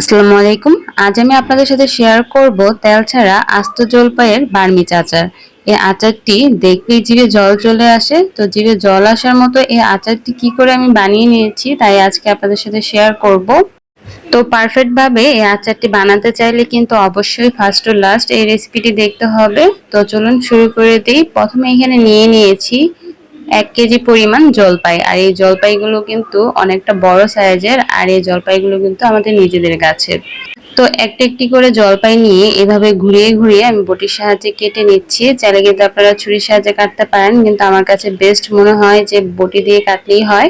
আসসালামু আলাইকুম। আজ আমি আপনাদের সাথে শেয়ার করব তেল ছাড়া আস্ত জলপাইয়ের বার্মিচ আচার। এই আচারটি দেখলেই জিভে জল চলে আসে। তো জিভে জল আসার মতো এই আচারটি কি করে আমি বানিয়ে নিয়েছি তাই আজকে আপনাদের সাথে শেয়ার করব। তো পারফেক্ট ভাবে এই আচারটি বানাতে চাইলে কিন্তু অবশ্যই ফার্স্ট টু লাস্ট এই রেসিপিটি দেখতে হবে। তো চলুন শুরু করে দিই। প্রথমে এখানে নিয়ে নিয়েছি এক কেজি পরিমাণ জলপাই। আর এই জলপাইগুলো কিন্তু অনেকটা বড় সাইজের, আর এই জলপাইগুলো কিন্তু আমাদের নিজেদের গাছের। তো একটা একটি করে জলপাই নিয়ে এভাবে ঘুরিয়ে ঘুরিয়ে আমি বটির সাহায্যে কেটে নিচ্ছি। চাইলে কিন্তু আপনারা ছুরির সাহায্যে কাটতে পারেন, কিন্তু আমার কাছে বেস্ট মনে হয় যে বটি দিয়ে কাটলেই হয়।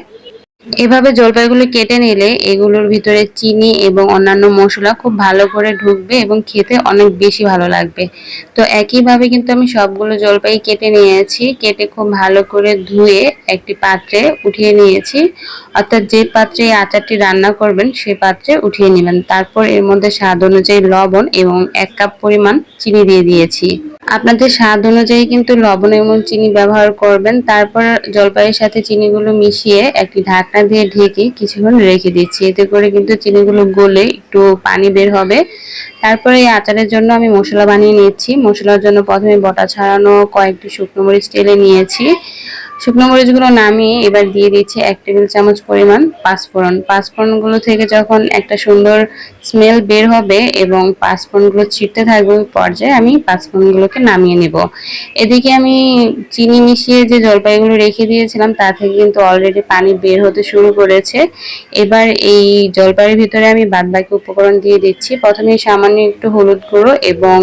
এভাবে জলপাইগুলো কেটে নিলে এগুলোর ভিতরে চিনি এবং অন্যান্য মশলা খুব ভালো করে ঢুকবে এবং খেতে অনেক বেশি ভালো লাগবে। তো একইভাবে কিন্তু আমি সবগুলো জলপাই কেটে নিয়েছি। কেটে খুব ভালো করে ধুয়ে একটি পাত্রে উঠিয়ে নিয়েছি। অর্থাৎ যে পাত্রে আচারটি রান্না করবেন, সে পাত্রে উঠিয়ে নেবেন। তারপর এর মধ্যে স্বাদ অনুযায়ী লবণ এবং এক কাপ পরিমাণ চিনি দিয়ে দিয়েছি। আপনাদের স্বাদ অনুযায়ী কিন্তু লবণ এবং চিনি ব্যবহার করবেন। তারপর জলপাইয়ের সাথে চিনিগুলো মিশিয়ে একটি ঢাকনা দিয়ে ঢেকে কিছুক্ষণ রেখে দিচ্ছি। এতে করে কিন্তু চিনিগুলো গলে একটু পানি বের হবে। তারপরে এই আচারের জন্য আমি মশলা বানিয়ে নিয়েছি মশলার জন্য প্রথমে বটা ছাড়ানো কয়েকটি শুকনো মরিচ টেলে নিয়েছি। শুকনো মরিচগুলো নামিয়ে এবার দিয়ে দিচ্ছি এক টেবিল চামচ পরিমাণ পাঁচফোড়ন। পাঁচফোড়নগুলো থেকে যখন একটা সুন্দর স্মেল বের হবে এবং পাঁচফোড়নগুলো ছিটতে থাকবে ওই পর্যায়ে আমি পাঁচফোড়নগুলোকে নামিয়ে নেব। এদিকে আমি চিনি মিশিয়ে যে জলপাইগুলো রেখে দিয়েছিলাম, তা থেকে কিন্তু অলরেডি পানি বের হতে শুরু করেছে। এবার এই জলপাইয়ের ভিতরে আমি বাদবাকি উপকরণ দিয়ে দিচ্ছি। প্রথমে সামান্য একটু হলুদ গুঁড়ো এবং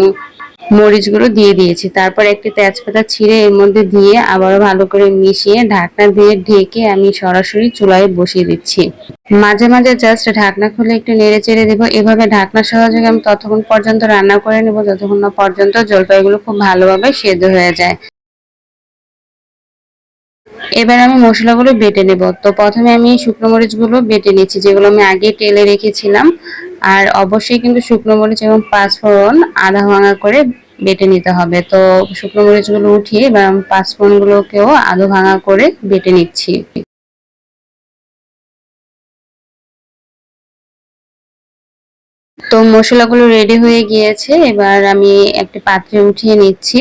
মরিচগুলো দিয়ে দিয়েছি। তারপর একটি তেজপাতা ছিঁড়ে এর মধ্যে দিয়ে আবারও ভালো করে মিশিয়ে ঢাকনা দিয়ে ঢেকে আমি সরাসরি চুলায় বসিয়ে দিচ্ছি। মাঝে মাঝে জাস্ট ঢাকনা খুলে একটু নেড়ে চেড়ে দেবো। এভাবে ঢাকনা সহযোগে আমি ততক্ষণ পর্যন্ত রান্না করে নেব। যতক্ষণ না পর্যন্ত জলপাইগুলো খুব ভালোভাবে সেদ্ধ হয়ে যায়। এবার আমি মশলাগুলো বেটে নেব। তো প্রথমে আমি শুকনো মরিচগুলো বেটে নিচ্ছি, যেগুলো আমি আগে তেলে রেখেছিলাম। আর অবশ্যই কিন্তু শুকনো মরিচ এবং পাঁচফোড়ন আধা ভাঙা করে বেটে নিতে হবে। তো শুকনো মরিচগুলো উঠিয়ে আমি পাঁচফোড়নগুলোকেও আধা ভাঙা করে বেটে নিচ্ছি। তো মশলাগুলো রেডি হয়ে গিয়েছে। এবার আমি একটা পাত্রে উঠিয়ে নিচ্ছি।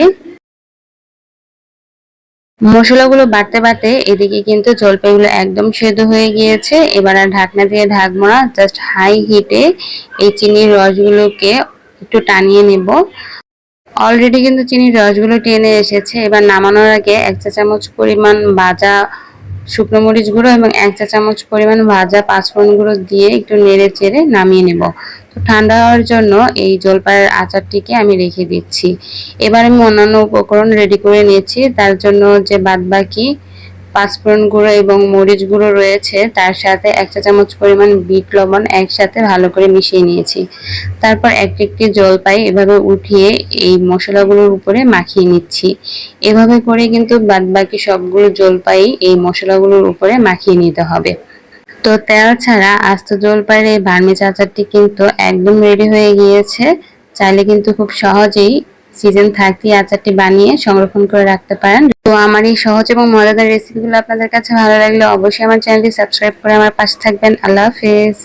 মশলাগুলো বাড়তে বাড়তে এদিকে কিন্তু জলপাইগুলো একদম সেদ্ধ হয়ে গিয়েছে। এবার আর ঢাকনা দিয়ে ঢাকবো না জাস্ট হাই হিটে এই চিনির রসগুলোকে একটু টানিয়ে নেব। অলরেডি কিন্তু চিনির রসগুলো টেনে এসেছে। এবার নামানোর আগে এক চা চামচ পরিমাণ ভাজা শুকনো মরিচ গুঁড়ো এবং এক চা চামচ পরিমাণ ভাজা পাঁচফোড়ন গুঁড়ো দিয়ে একটু নেড়ে চেড়ে নামিয়ে নেব। তো ঠান্ডা হওয়ার জন্য এই জলপাইয়ের আচারটিকে আমি রেখে দিচ্ছি। এবার আমি অন্যান্য উপকরণ রেডি করে নিয়েছি। তার জন্য যে বাদবাকি পাঁচফোড়ন গুঁড়ো এবং মরিচ গুঁড়ো রয়েছে। তার সাথে এক চা চামচ পরিমাণ বিট লবণ একসাথে ভালো করে মিশিয়ে নিয়েছি। তারপর এক একটি জলপাই এভাবে উঠিয়ে এই মশলাগুলোর উপরে মাখিয়ে নিচ্ছি। এভাবে করে কিন্তু বাদবাকি সবগুলো জলপাই এই মশলাগুলোর উপরে মাখিয়ে নিতে হবে। তো তেল ছাড়া আস্ত জলপাইয়ের এই ভার্মি চাচারটি কিন্তু একদম রেডি হয়ে গিয়েছে। চাইলে কিন্তু খুব সহজেই সিজন থাকতে আচারটি বানিয়ে সংরক্ষণ করে রাখতে পারেন। তো আমার এই সহজ এবং মজাদার রেসিপিগুলো আপনাদের কাছে ভালো লাগলে অবশ্যই আমার চ্যানেলটি সাবস্ক্রাইব করে আমার পাশে থাকবেন। আল্লাহ হাফেজ।